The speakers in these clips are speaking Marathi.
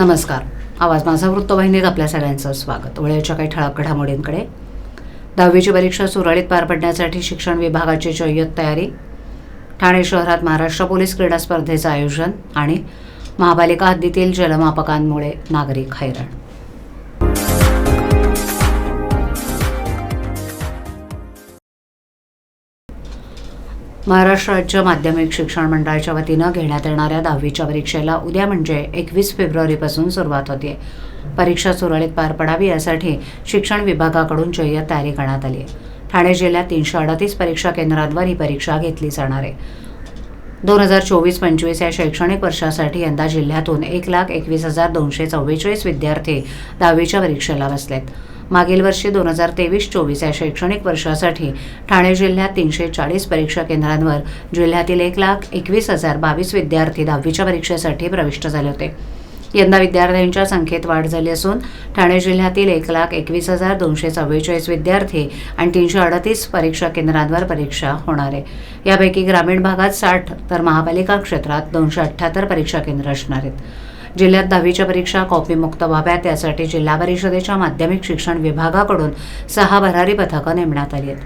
नमस्कार. आवाज माझा वृत्तवाहिनीत आपल्या सगळ्यांचं स्वागत. वेळेच्या काही ठळक घडामोडींकडे. दहावीची परीक्षा सुरळीत पार पडण्यासाठी शिक्षण विभागाची जय्यत तयारी. ठाणे शहरात महाराष्ट्र पोलीस क्रीडा स्पर्धेचं आयोजन आणि महापालिका हद्दीतील जलमापकांमुळे नागरिक हैराण. महाराष्ट्र राज्य माध्यमिक शिक्षण मंडळाच्या वतीनं घेण्यात येणाऱ्या दहावीच्या परीक्षेला उद्या म्हणजे एकवीस फेब्रुवारीपासून सुरुवात होते परीक्षा सुरळीत पार पडावी यासाठी शिक्षण विभागाकडून जय्यत तयारी करण्यात आली आहे ठाणे जिल्ह्यात तीनशे अडतीस परीक्षा केंद्रांवर ही परीक्षा घेतली जाणार आहे. दोन हजार चोवीस पंचवीस या शैक्षणिक वर्षासाठी यंदा जिल्ह्यातून एक लाख एकवीस हजार दोनशे चव्वेचाळीस विद्यार्थी दहावीच्या परीक्षेला बसलेत. मागील वर्षी दोन हजार तेवीस चोवीस या शैक्षणिक वर्षासाठी ठाणे जिल्ह्यात तीनशे चाळीस परीक्षा केंद्रांवर जिल्ह्यातील एक लाख एकवीस हजार बावीस विद्यार्थी दहावीच्या परीक्षेसाठी प्रविष्ट झाले होते. यंदा विद्यार्थ्यांच्या संख्येत वाढ झाली असून ठाणे जिल्ह्यातील एक लाख एकवीस हजार दोनशे चव्वेचाळीस विद्यार्थी आणि तीनशे अडतीस परीक्षा केंद्रांवर परीक्षा होणार आहे. यापैकी ग्रामीण भागात साठ तर महापालिका क्षेत्रात दोनशे अठ्ठ्याहत्तर परीक्षा केंद्र असणार आहेत. जिल्ह्यात दहावीच्या परीक्षा कॉपीमुक्त व्हाव्यात. यासाठी जिल्हा परिषदेच्या माध्यमिक शिक्षण विभागाकडून सहा भरारी पथकं नेमण्यात आली आहेत.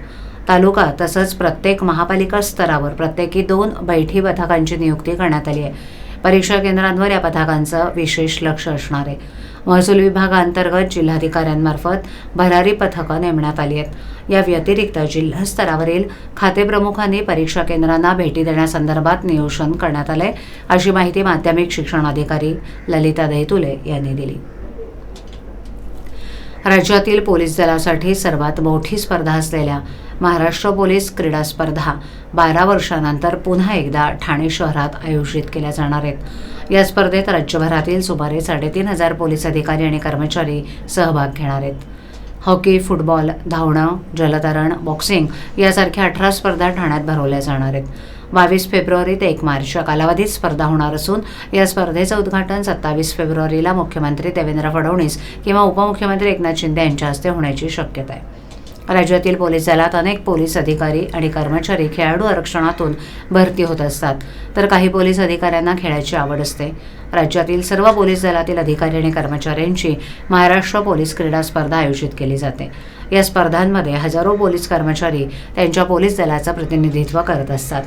तालुका तसंच प्रत्येक महापालिका स्तरावर प्रत्येकी दोन बैठी पथकांची नियुक्ती करण्यात आली आहे. परीक्षा केंद्रांवर या पथकांचं विशेष लक्ष असणार आहे. महसूल विभागाअंतर्गत जिल्हाधिकाऱ्यांमार्फत भरारी पथकं नेमण्यात आली आहेत. या व्यतिरिक्त जिल्हा स्तरावरील खातेप्रमुखांनी परीक्षा केंद्रांना भेटी देण्यासंदर्भात नियोजन करण्यात आलंय अशी माहिती माध्यमिक शिक्षण अधिकारी ललिता दहितुले यांनी दिली. राज्यातील पोलीस दलासाठी सर्वात मोठी स्पर्धा असलेल्या महाराष्ट्र पोलीस क्रीडा स्पर्धा बारा वर्षानंतर पुन्हा एकदा ठाणे शहरात आयोजित केल्या जाणार आहेत. या स्पर्धेत राज्यभरातील सुमारे साडेतीन हजार पोलीस अधिकारी आणि कर्मचारी सहभाग घेणार आहेत. हॉकी फुटबॉल धावणं जलतरण बॉक्सिंग यासारख्या अठरा स्पर्धा ठाण्यात भरवल्या जाणार आहेत. बावीस फेब्रुवारी ते एक मार्च या कालावधीत स्पर्धा होणार असून या स्पर्धेचं उद्घाटन सत्तावीस फेब्रुवारीला मुख्यमंत्री देवेंद्र फडणवीस किंवा उपमुख्यमंत्री एकनाथ शिंदे यांच्या हस्ते होण्याची शक्यता आहे. राज्यातील पोलीस दलात अनेक पोलीस अधिकारी आणि कर्मचारी खेळाडू आरक्षणातून भरती होत असतात तर काही पोलीस अधिकाऱ्यांना खेळायची आवड असते. राज्यातील सर्व पोलीस दलातील अधिकारी आणि कर्मचाऱ्यांची महाराष्ट्र पोलीस क्रीडा स्पर्धा आयोजित केली जाते. या स्पर्धांमध्ये हजारो पोलीस कर्मचारी त्यांच्या पोलीस दलाचं प्रतिनिधित्व करत असतात.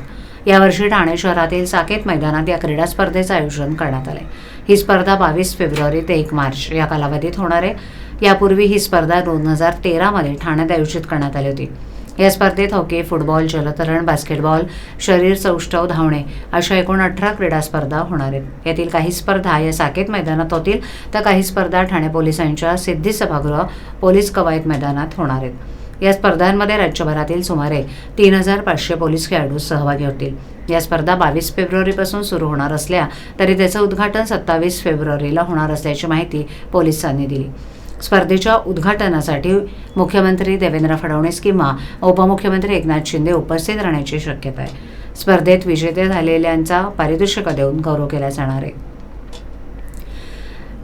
यावर्षी ठाणे शहरातील साकेत मैदानात या क्रीडा स्पर्धेचं आयोजन करण्यात आले ही स्पर्धा बावीस फेब्रुवारी ते एक मार्च या कालावधीत होणार आहे. यापूर्वी ही स्पर्धा दोन हजार तेरामध्ये ठाण्यात आयोजित करण्यात आली होती. या स्पर्धेत हॉकी फुटबॉल जलतरण बास्केटबॉल शरीर सौष्ठव धावणे अशा एकूण अठरा क्रीडा स्पर्धा होणार आहेत. यातील काही स्पर्धा या साकेत मैदानात होतील तर काही स्पर्धा ठाणे पोलिसांच्या सिद्धी सभागृह पोलीस कवायत मैदानात होणार आहेत. या स्पर्धांमध्ये राज्यभरातील सुमारे तीन हजार पाचशे पोलीस खेळाडू सहभागी होतील. या स्पर्धा बावीस फेब्रुवारीपासून सुरू होणार असल्या तरी त्याचं उद्घाटन सत्तावीस फेब्रुवारीला होणार असल्याची माहिती पोलिसांनी दिली. स्पर्धेच्या उद्घाटनासाठी मुख्यमंत्री देवेंद्र फडणवीस किंवा उपमुख्यमंत्री एकनाथ शिंदे उपस्थित राहण्याची शक्यता आहे. स्पर्धेत विजेते झालेल्यांचा पारितोषिक देऊन गौरव केला जाणार आहे.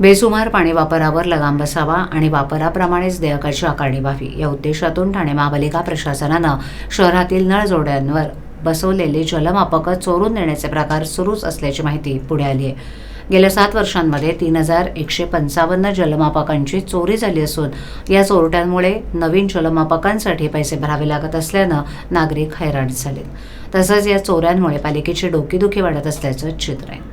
बेसुमार पाणी वापरावर लगाम बसावा आणि वापराप्रमाणेच देयकाची आकारणी व्हावी. या उद्देशातून ठाणे महापालिका प्रशासनानं शहरातील नळजोड्यांवर बसवलेले जलमापकं चोरून नेण्याचे प्रकार सुरूच असल्याची माहिती पुढे आली आहे. गेल्या सात वर्षांमध्ये तीन हजार एकशे पंचावन्न जलमापकांची चोरी झाली असून या चोरट्यांमुळे नवीन जलमापकांसाठी पैसे भरावे लागत असल्यानं नागरिक हैराण झालेत. तसंच या चोऱ्यांमुळे पालिकेची डोकेदुखी वाढत असल्याचं चित्र आहे.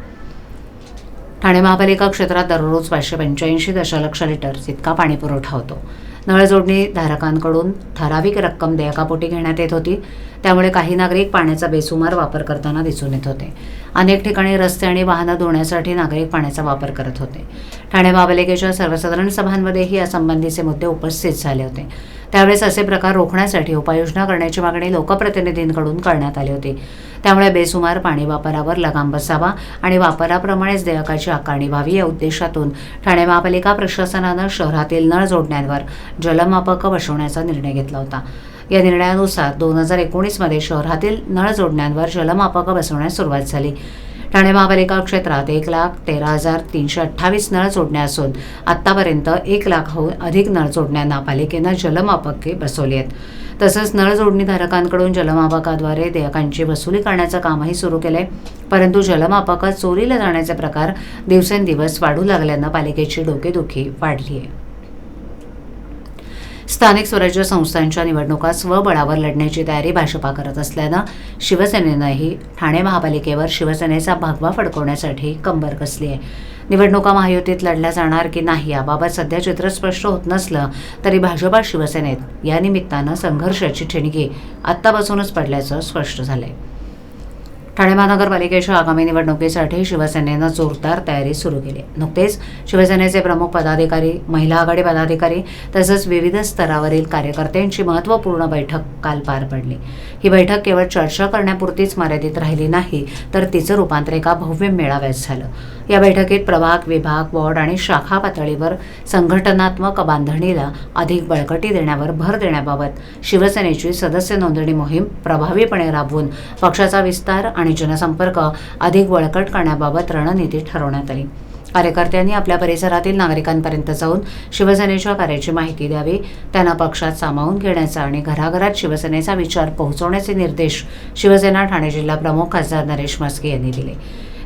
ठाणे महापालिका क्षेत्रात दररोज पाचशे पंच्याऐंशी दशलक्ष लिटर इतका पाणीपुरवठा होतो. नळजोडणी धारकांकडून ठराविक रक्कम देयकापोटी घेण्यात येत होती. त्यामुळे काही नागरिक पाण्याचा बेसुमार वापर करताना दिसून येत होते. अनेक ठिकाणी रस्ते आणि वाहनं धुण्यासाठी नागरिक पाण्याचा वापर करत होते. ठाणे महापालिकेच्या सर्वसाधारण सभांमध्येही यासंबंधीचे मुद्दे उपस्थित झाले होते. त्यावेळेस असे प्रकार रोखण्यासाठी उपाययोजना करण्याची मागणी लोकप्रतिनिधींकडून करण्यात आली होती. त्यामुळे बेसुमार पाणी वापरावर लगाम बसावा आणि वापराप्रमाणेच देयकाची आकारणी व्हावी या उद्देशातून ठाणे महापालिका प्रशासनानं शहरातील नळ जोडण्यांवर जलमापकं बसवण्याचा निर्णय घेतला होता. या निर्णयानुसार दोन हजार एकोणीसमध्ये शहरातील नळ जोडण्यांवर जलमापकं बसवण्यास सुरुवात झाली. ठाणे महापालिका क्षेत्रात एक लाख तेरा हजार तीनशे अठ्ठावीस नळ जोडण्या असून आत्तापर्यंत एक लाखाहून अधिक नळ जोडण्यांना पालिकेनं जलमापके बसवली आहेत. तसंच नळ जोडणीधारकांकडून जलमापकाद्वारे देयकांची वसुली करण्याचं कामही सुरू केलंय. परंतु जलमापकात चोरीला जाण्याचे प्रकार दिवसेंदिवस वाढू लागल्यानं पालिकेची डोकेदुखी वाढली आहे स्थानिक स्वराज्य संस्थांच्या निवडणुका स्वबळावर लढण्याची तयारी भाजपा करत असल्यानं शिवसेनेनंही ठाणे महापालिकेवर शिवसेनेचा भगवा फडकवण्यासाठी कंबर कसली आहे. निवडणुका महायुतीत लढल्या जाणार की नाही याबाबत सध्या चित्र स्पष्ट होत नसलं तरी भाजपा शिवसेनेत या निमित्तानं संघर्षाची ठिणगी आत्तापासूनच पडल्याचं स्पष्ट झालंय. ठाणे महानगरपालिकेच्या आगामी निवडणुकीसाठी शिवसेनेनं जोरदार तयारी सुरू केली. नुकतेच शिवसेनेचे प्रमुख पदाधिकारी महिला आघाडी पदाधिकारी तसंच विविध स्तरावरील कार्यकर्त्यांची महत्त्वपूर्ण बैठक काल पार पडली. ही बैठक केवळ चर्चा करण्यापुरतीच मर्यादित राहिली नाही तर तिचं रूपांतर एका भव्य मेळाव्यात झालं. या बैठकीत प्रभाग विभाग वॉर्ड आणि शाखा पातळीवर संघटनात्मक बांधणीला अधिक बळकटी देण्यावर भर देण्याबाबत शिवसेनेची सदस्य नोंदणी मोहीम प्रभावीपणे राबवून पक्षाचा विस्तार आणि जनसंपर्क अधिक बळकट करण्याबाबत रणनीती ठरवण्यात आली. कार्यकर्त्यांनी आपल्या परिसरातील नागरिकांपर्यंत जाऊन शिवसेनेच्या कार्याची माहिती द्यावी त्यांना पक्षात सामावून घेण्याचा आणि घराघरात शिवसेनेचा विचार पोहोचवण्याचे निर्देश शिवसेना ठाणे जिल्हा प्रमुख खासदार नरेश म्हस्के यांनी दिले.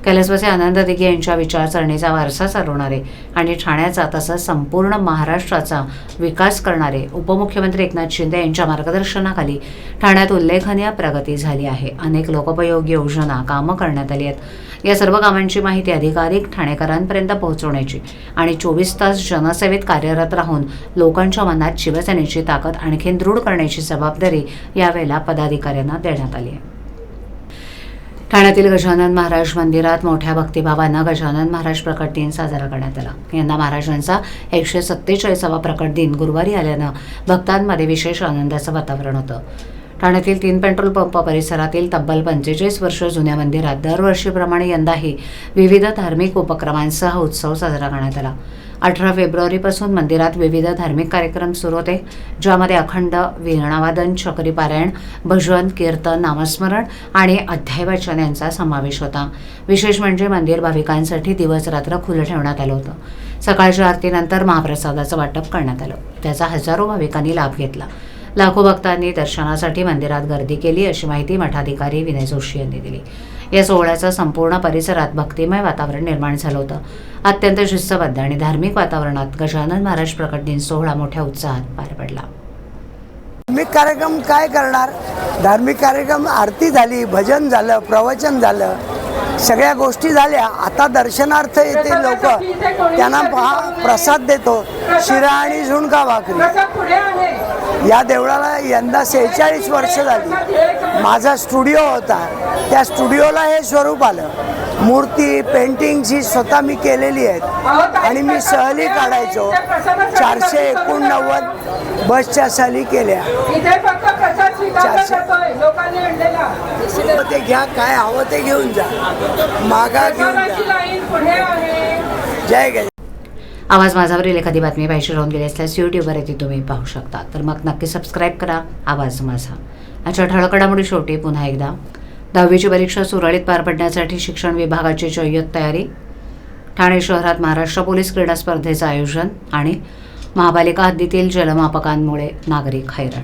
कैलासवासी आनंद दिघे यांच्या विचारसरणीचा वारसा चालवणारे आणि ठाण्याचा तसंच संपूर्ण महाराष्ट्राचा विकास करणारे उपमुख्यमंत्री एकनाथ शिंदे यांच्या मार्गदर्शनाखाली ठाण्यात उल्लेखनीय प्रगती झाली आहे. अनेक लोकोपयोगी योजना कामं करण्यात आली आहेत. या सर्व कामांची माहिती अधिकाधिक ठाणेकरांपर्यंत पोहोचवण्याची आणि चोवीस तास जनसेवेत कार्यरत राहून लोकांच्या मनात शिवसेनेची ताकद आणखी दृढ करण्याची जबाबदारी यावेळेला पदाधिकाऱ्यांना देण्यात आली आहे. ठाण्यातील गजानन महाराज मंदिरात मोठ्या भक्तिभावानं गजानन महाराज प्रकट दिन साजरा करण्यात आला. यंदा महाराजांचा एकशे सत्तेचाळीसावा प्रकट दिन गुरुवारी आल्यानं भक्तांमध्ये विशेष आनंदाचं वातावरण होतं. ठाण्यातील तीन पेट्रोल पंप परिसरातील तब्बल पंचेचाळीस वर्ष जुन्या मंदिरात दरवर्षीप्रमाणे यंदाही विविध धार्मिक उपक्रमांसह उत्सव साजरा करण्यात आला. अठरा फेब्रुवारीपासून मंदिरात विविध धार्मिक कार्यक्रम सुरू होते ज्यामध्ये अखंड वीरणावादन चक्री पारायण भजन कीर्तन नामस्मरण आणि अध्यायवाचन यांचा समावेश होता. विशेष म्हणजे मंदिर भाविकांसाठी दिवस रात्र खुलं ठेवण्यात आलं होतं. सकाळच्या आरतीनंतर महाप्रसादाचं वाटप करण्यात आलं. त्याचा हजारो भाविकांनी लाभ घेतला. लाखो भक्तांनी दर्शनासाठी मंदिरात गर्दी केली अशी माहिती मठाधिकारी विनय जोशी यांनी दिली. या सोहळ्याचं संपूर्ण परिसरात भक्तिमय वातावरण निर्माण झालं होतं. अत्यंत शिस्तबद्ध आणि धार्मिक वातावरणात गजानन महाराज प्रकट दिन सोहळा मोठ्या उत्साहात पार पडला. धार्मिक कार्यक्रम काय करणार? धार्मिक कार्यक्रम आरती झाली भजन झालं प्रवचन झालं सगळ्या गोष्टी झाल्या. आता दर्शनार्थ येते लोक. त्यांना प्रसाद देतो. शिरा आणि झुणका भाकरी. या देवळाला यंदा सेहेचाळीस वर्ष झाली. माझा स्टुडिओ होता. त्या स्टुडिओला हे स्वरूप आलं. मूर्ती पेंटिंग्स ही स्वतः मी केलेली आहेत. आणि मी सहली काढायचो. चारशे एकोणनव्वद बसच्या सहली केल्या. चारशे. ते घ्या काय हवं ते घेऊन जा. मागा घेऊन जा. जय गज आवाज माझावरील एखादी बातमी पाहिजे राहून गेली असल्यास यूट्यूबवर येते तुम्ही पाहू शकता. तर मग नक्की सबस्क्राईब करा. आवाज माझा. अच्छा ठळकडामुळे शेवटी पुन्हा एकदा. दहावीची परीक्षा सुरळीत पार पडण्यासाठी शिक्षण विभागाची जय्यत तयारी. ठाणे शहरात महाराष्ट्र पोलीस क्रीडा स्पर्धेचं आयोजन आणि महापालिका हद्दीतील जलमापकांमुळे नागरिक हैराण.